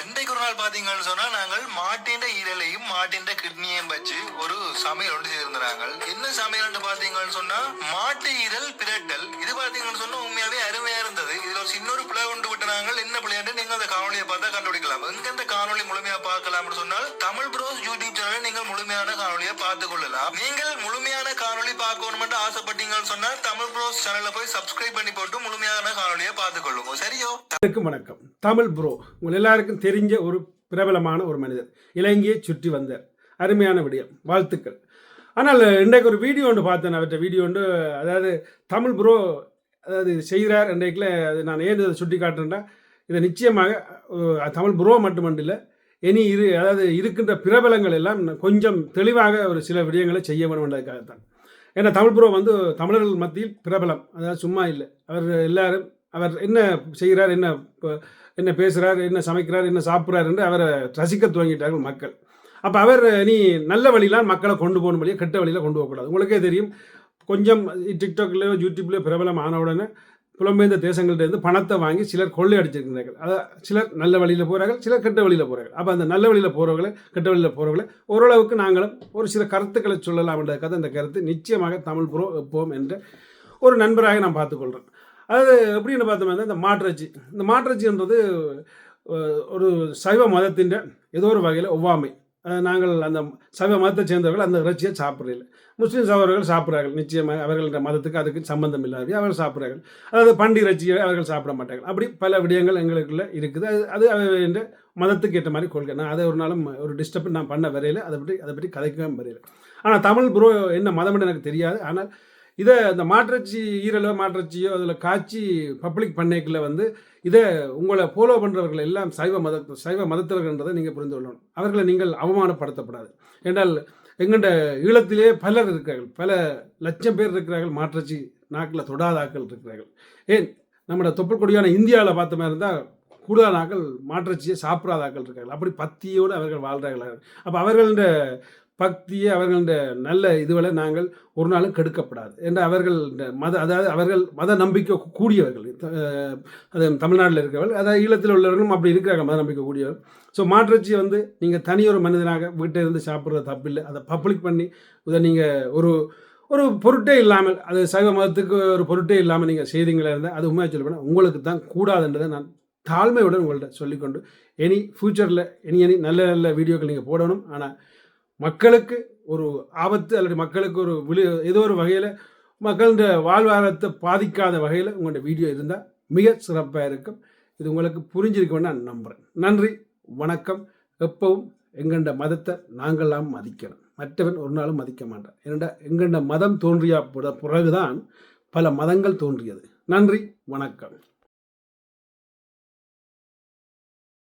அன்றைக்கு ஒரு நாள் பாத்தீங்கன்னு சொன்னா நாங்கள் மாட்டின் ஈரலையும் மாட்டின் கிட்னியையும் வச்சு ஒரு சமையல் ஒன்று செய்திருந்தாங்க என்ன சமையல் பாத்தீங்கன்னு சொன்னா மாட்டு ஈரல் பிரட்டல். இது பாத்தீங்கன்னு சொன்னா உண்மையாவே அருமையா இருந்தது. இதுல ஒரு சின்ன ஒரு பிள்ளை கொண்டு விட்டுறாங்க என்ன பிள்ளையாண்டு நீங்க அந்த காணொலியை பார்த்தா கண்டுபிடிக்கலாம். எங்க இந்த காணொலி முழுமையா பார்க்கலாம் சொன்னால் தமிழ் ப்ரோஸ் யூடியூப் சேனலை நீங்கள் முழுமையான காணொலியை பார்த்துக் கொள்ளலாம் நீங்கள் முழுமையான காணொலி பார்க்கணும்னு ஆசைப்பட்டீங்கன்னு சொன்னா தமிழ் ப்ரோஸ் சேனல்ல போய் சப்ஸ்கிரைப் பண்ணி போட்டு முழுமையான காணொலியை பார்த்துக் கொள்ளுங்க சரியோ வணக்கம். தமிழ் ப்ரோ உங்கள் எல்லாருக்கும் தெரிஞ்ச ஒரு பிரபலமான ஒரு மனிதர். இலங்கையை சுற்றி வந்தார். அருமையான விடயம். வாழ்த்துக்கள். ஆனால் இன்றைக்கு ஒரு வீடியோ ஒன்று பார்த்தேன். அவர்கிட்ட வீடியோ ஒன்று அதாவது தமிழ் ப்ரோ அதாவது செய்கிறார் இன்றைக்குல அது நான் ஏன் இதை சுட்டி காட்டுறேன்னா இதை நிச்சயமாக தமிழ் ப்ரோ மட்டுமண்டில்லை இனி இரு அதாவது இருக்கின்ற பிரபலங்கள் எல்லாம் கொஞ்சம் தெளிவாக ஒரு சில விடயங்களை செய்ய வேண்டும் தான் ஏன்னா தமிழ் ப்ரோ வந்து தமிழர்கள் மத்தியில் பிரபலம். அதாவது சும்மா இல்லை. அவர் எல்லாரும் அவர் என்ன செய்கிறார் என்ன என்ன பேசுகிறார் என்ன சமைக்கிறார் என்ன சாப்பிட்றார் என்று அவரை ரசிக்க துவங்கிட்டார்கள் மக்கள். அப்போ அவர் நீ நல்ல வழியிலாம் மக்களை கொண்டு போகணும் வழியாக கெட்ட வழியில் கொண்டு போகக்கூடாது. உங்களுக்கே தெரியும் கொஞ்சம் டிக்டாக்லேயோ யூடியூப்லேயோ பிரபலம் ஆன உடனே புலம்பெயர்ந்த தேசங்கள்டேருந்து பணத்தை வாங்கி சிலர் கொள்ளை அடிச்சிருக்கிறார்கள். அதை சிலர் நல்ல வழியில் போகிறார்கள் சிலர் கெட்ட வழியில் போகிறார்கள் அப்போ அந்த நல்ல வழியில் போகிறவர்களை கெட்ட வழியில் போகிறவர்களை ஓரளவுக்கு நாங்களும் ஒரு சில கருத்துக்களை சொல்லலாம் என்றதுக்காக அந்த கருத்து நிச்சயமாக தமிழ் புறம் எப்போம் என்ற ஒரு நண்பராக நான் பார்த்துக்கொள்கிறேன் அது எப்படின்னு பார்த்தோம்னா இந்த மாற்றச்சி. இந்த மாற்றச்சின்றது ஒரு சைவ மதத்தின் ஏதோ ஒரு வகையில் ஒவ்வாமை. நாங்கள் அந்த சைவ மதத்தை சேர்ந்தவர்கள் அந்த இறைச்சியை சாப்பிட்றதில்ல. முஸ்லீம் சகோதரர்கள் சாப்பிட்றார்கள். நிச்சயமாக அவர்கள மதத்துக்கு அதுக்கு சம்பந்தம் இல்லாத அவர்கள் சாப்பிட்றார்கள். அதாவது பண்டி இறைச்சியை அவர்கள் சாப்பிட மாட்டார்கள். அப்படி பல விடயங்கள் எங்களுக்குள்ள இருக்குது. அது அது அவருடைய மதத்துக்கு ஏற்ற மாதிரி கொள்கை. நான் அதை ஒரு நாளும் ஒரு டிஸ்டர்ப் நான் பண்ண வரையில அதை பற்றி அதை பற்றி கதைக்கவே வரையில. ஆனால் தமிழ் ப்ரோ என்ன மதம்னு எனக்கு தெரியாது. ஆனால் இதை இந்த மாற்றச்சி ஈரலோ மாற்றச்சியோ அதில் காய்ச்சி பப்ளிக் பண்ணைக்கில் வந்து இதை உங்களை ஃபாலோ பண்ணுறவர்கள் எல்லாம் சைவ மத சைவ மதத்தவர்கள்ன்றதை நீங்கள் புரிந்து கொள்ளணும். அவர்களை நீங்கள் அவமானப்படுத்தப்படாது. என்றால் எங்கள்ட ஈழத்திலே பலர் இருக்கிறார்கள். பல லட்சம் பேர் இருக்கிறார்கள். மாற்றச்சி நாக்கில் தொடாதாக்கள் இருக்கிறார்கள். ஏன்? நம்மளோட தொப்புள் கொடியான இந்தியாவில் பார்த்த மாதிரி இருந்தால் கூடுதல் நாட்கள் மாற்றச்சியை சாப்பிடாதாக்கள் இருக்கார்கள் அப்படி பத்தியோடு அவர்கள் வாழ்கிறார்கள் அப்போ அவர்கள பக்தியை அவர்களின் நல்ல இதுவரை நாங்கள் ஒரு நாளும் கெடுக்கப்படாது. என்று அவர்கள் மத அதாவது அவர்கள் மத நம்பிக்கை கூடியவர்கள். அது தமிழ்நாட்டில் இருக்கிறவர்கள் அதாவது ஈழத்தில் உள்ளவர்களும் அப்படி இருக்கிறாங்க மத நம்பிக்கை கூடியவர்கள் ஸோ மாற்றச்சி வந்து நீங்கள் தனியொரு மனிதனாக வீட்டில் இருந்து சாப்பிட்றது தப்பில்லை. அதை பப்ளிக் பண்ணி இதை நீங்கள் ஒரு ஒரு பொருட்டே இல்லாமல் அது சக மதத்துக்கு ஒரு பொருட்டே இல்லாமல் நீங்கள் செய்தீங்களா இருந்தால் அது உண்மையாக சொல்லப்போனால் உங்களுக்கு தான் கூடாதுன்றதை நான் தாழ்மையுடன் உங்கள்கிட்ட சொல்லிக்கொண்டு எனி ஃப்யூச்சரில் இனி இனி நல்ல நல்ல வீடியோக்கள் நீங்கள் போடணும். ஆனால் மக்களுக்கு ஒரு ஆபத்து அல்லது மக்களுக்கு ஒரு விழு ஏதோ ஒரு வகையில் மக்களோட வாழ்வாதாரத்தை பாதிக்காத வகையில் உங்களோட வீடியோ இருந்தால் மிக சிறப்பாக இருக்கும். இது உங்களுக்கு புரிஞ்சிருக்கும்னு நான் நம்புகிறேன் நன்றி வணக்கம். எப்பவும் எங்கண்ட மதத்தை நாங்களாம் மதிக்கணும். மற்றவன் ஒரு நாளும் மதிக்க மாட்டான். ஏனெண்டா எங்கண்ட மதம் தோன்றிய பிறகுதான் பல மதங்கள் தோன்றியது. நன்றி வணக்கம்.